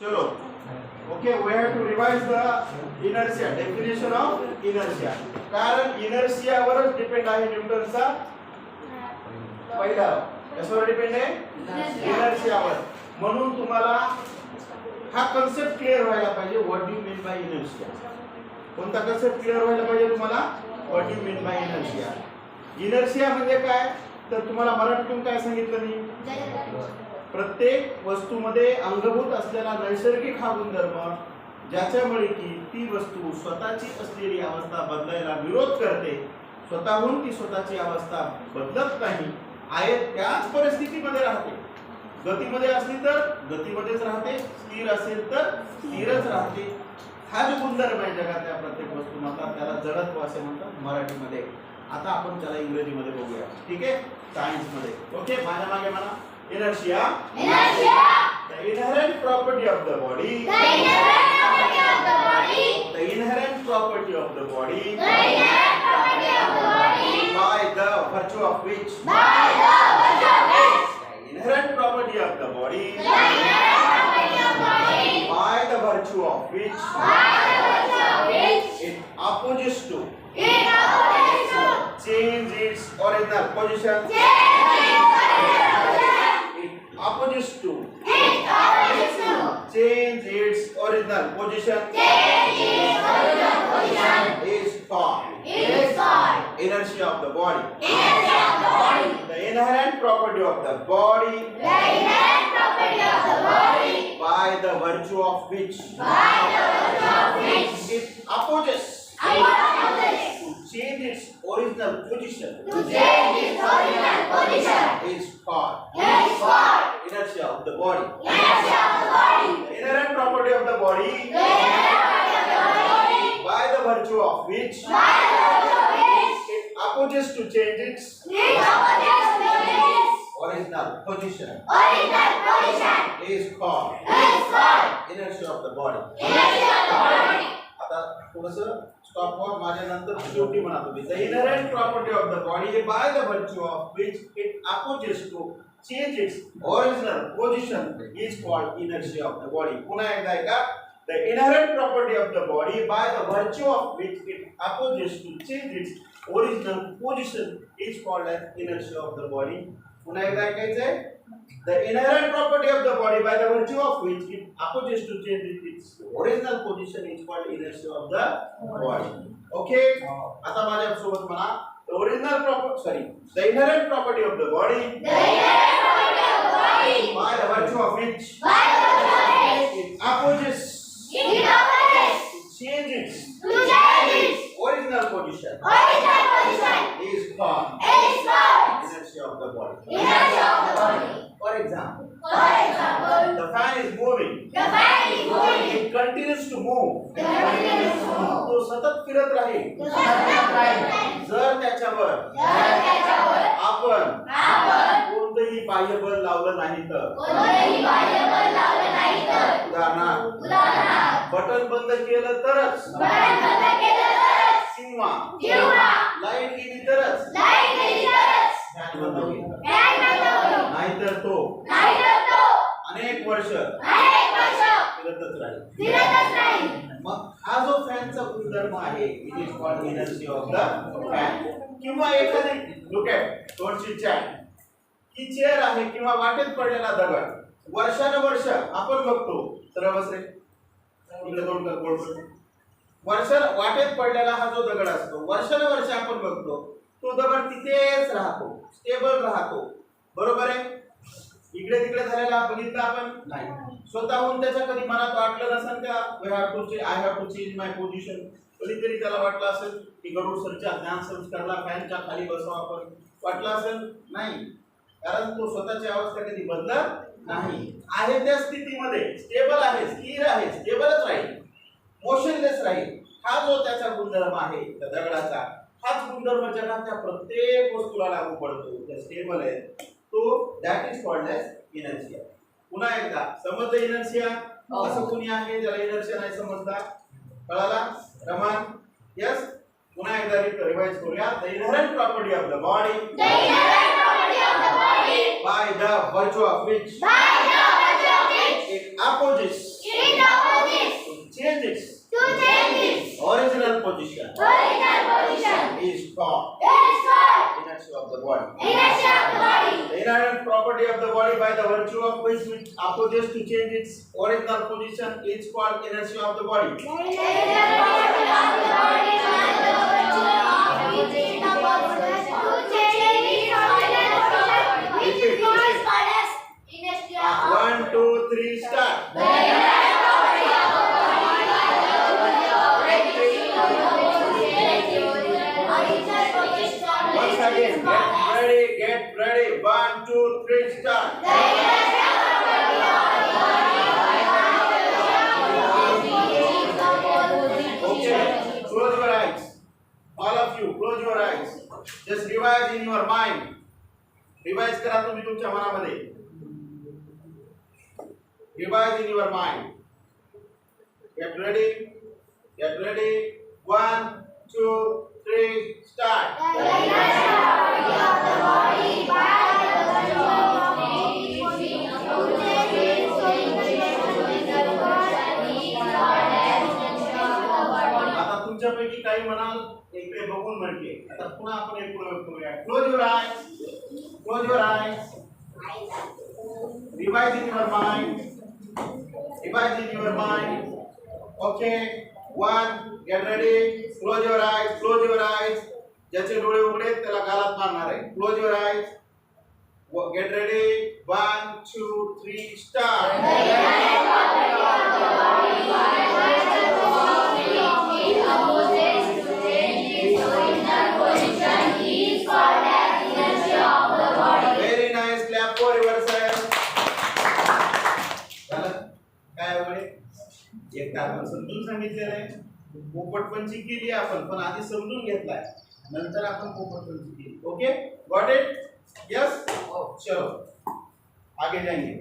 चलो। Okay we have to revise the inertia definition of inertia. कारण inertia वरच depend आहे न्यूटनचा. पहिला. कशावर डिपेंड आहे? Inertia. वर. म्हणून तुम्हाला हा कन्सेप्ट क्लिअर व्हायला पाहिजे what do mean by inertia? कोणता कन्सेप्ट क्लिअर व्हायला पाहिजे तुम्हाला? What do mean by inertia? Inertia म्हणजे काय? तर तुम्हाला मराठीतून काय सांगितलं मी? प्रत्येक वस्तूमध्ये अंगभूत असलेला नैसर्गिक हा गुणधर्म ज्याच्यामुळे की ती वस्तू स्वतःची असलेली अवस्था बदलायला विरोध करते. स्वतःहून ती स्वतःची अवस्था बदलत नाही. आहे त्याच परिस्थितीमध्ये राहते. गतीमध्ये असली तर गतीमध्येच राहते स्थिर असेल तर स्थिरच राहते. हा जो गुणधर्म आहे जगातल्या प्रत्येक वस्तू म्हणतात त्याला जडत्व असे म्हणतात मराठीमध्ये. आता आपण त्याला इंग्रजीमध्ये बघूया. ठीक आहे? सायन्समध्ये ओके माझ्या मागे म्हणा Inertia. Inertia. The inherent property of the body. The inherent property of the body. The inherent property of the body. The inherent property of the body. By the virtue of which. By the virtue of which. The inherent property of the body. The inherent property of the body. By the virtue of which. By the virtue of which. It opposes to. It opposes to. Change its original position. Change its opposite to. It's opposite to. Change its original position. Change its original position. Is called. Is called. Inertia of the body. Inertia of the body. The inherent property of the body. The inherent property of the body. By the virtue of which. By the virtue of which. It opposes. To change its original position. To change its original position. Is called. Inertia of the body Inherent property of the body. inherent property of the body by the virtue of which By the virtue of which. it opposes to change its It opposes to change its. original position Original position. is called Is called. inertia of the body आता थोडस stop वर माझ्या नंतर शेवटी म्हणा तुम्ही the inherent property of the body by the virtue of which it opposes to change its original position is called inertia of the body पुन्हा एकदा ऐका. The inherent property of the body by the virtue of which it opposes to change its original position is called as inertia of the body पुन्हा एकदा ऐकायचंय? The inherent property of the body by the virtue of which it opposes to change it, its original position is called inertia of the body. Okay? आता माझ्या सोबत म्हणा. The original property sorry the inherent property of the body by the virtue of which it opposes to change its original position is called inertia of the body. For example, the fan is moving. It continues to move. तो सतत फिरत राहील त्याच्यावर. आपण कोणतंही बाह्य बल लावलं नाही तर. उदाहरणार्थ बटन बंद केलं तरच. किंवा लाइट गेली तरच. नाहीतर तो अनेक वर्ष फिरतच राहील. मग हा जो फॅनचा गुणधर्म आहे it is called energy of the fan don't आहे. चॅट ही चेअर आहे किंवा वाटेत पडलेला दगड. वर्षानुवर्ष आपण बघतो. सरळ बस दोन वर्ष वाटेत पडलेला हा जो दगड असतो वर्षानुवर्ष आपण बघतो तो दगड तिथेच राहतो स्टेबल राहतो. बरोबर आहे? इकडे तिकडे झालेला बघितला आपण? नाही. स्वतःहून त्याच्या कधी मनात वाटलं नसेल का we have to I have to change my position कधीतरी त्याला वाटलं असेल की गरुड सरच्या ज्ञान संस्कारला फॅनच्या खाली बसावं आपण. वाटलं असेल नाही. कारण तो स्वतःची अवस्था कधी बदलत नाही. आहे त्या स्थितीमध्ये स्टेबल आहे स्थिर आहे स्टेबलच राहील. मोशनलेस राहील. हा जो त्याचा गुणधर्म आहे त्या दगडाचा हाच गुणधर्म जगातल्या प्रत्येक वस्तूला लागू पडतो. त्या स्टेबल आहे तो that is called as inertia पुन्हा एकदा समजलं इनर्शिया असं कोणी आहे ज्याला इनर्शिया नाही समजता? कळाला? रमान यस पुन्हा एकदा रिवाइज करूया the inherent property of the body the inherent property of the body by the virtue of which by the virtue of which it opposes it opposes to change its to change its original position original position is called is called inertia of the body property of the body by the virtue of which it opposes to change its original position is called inertia of the body. Of the body to Okay, close your eyes. All of you, close your eyes. Just revise in your mind. Revise करा तुम्ही तुमच्या मनामध्ये. Revise in your mind. Get ready. Get ready. One, two, three, start. इकडे बघून म्हणते आता पुन्हा आपण एक प्रयोग करूया close your eyes close your eyes revise in your mind revise in your mind okay one get ready close your eyes close your eyes ज्याचे डोळे उघडे त्याला गालात मारणार आहे close your eyes get ready one two three start पोपटपंची केली आपण पण आधी समजून घेतलाय. नंतर आपण पोपटपंची केली. ओके गॉट इट यस चलो आगे जाएंगे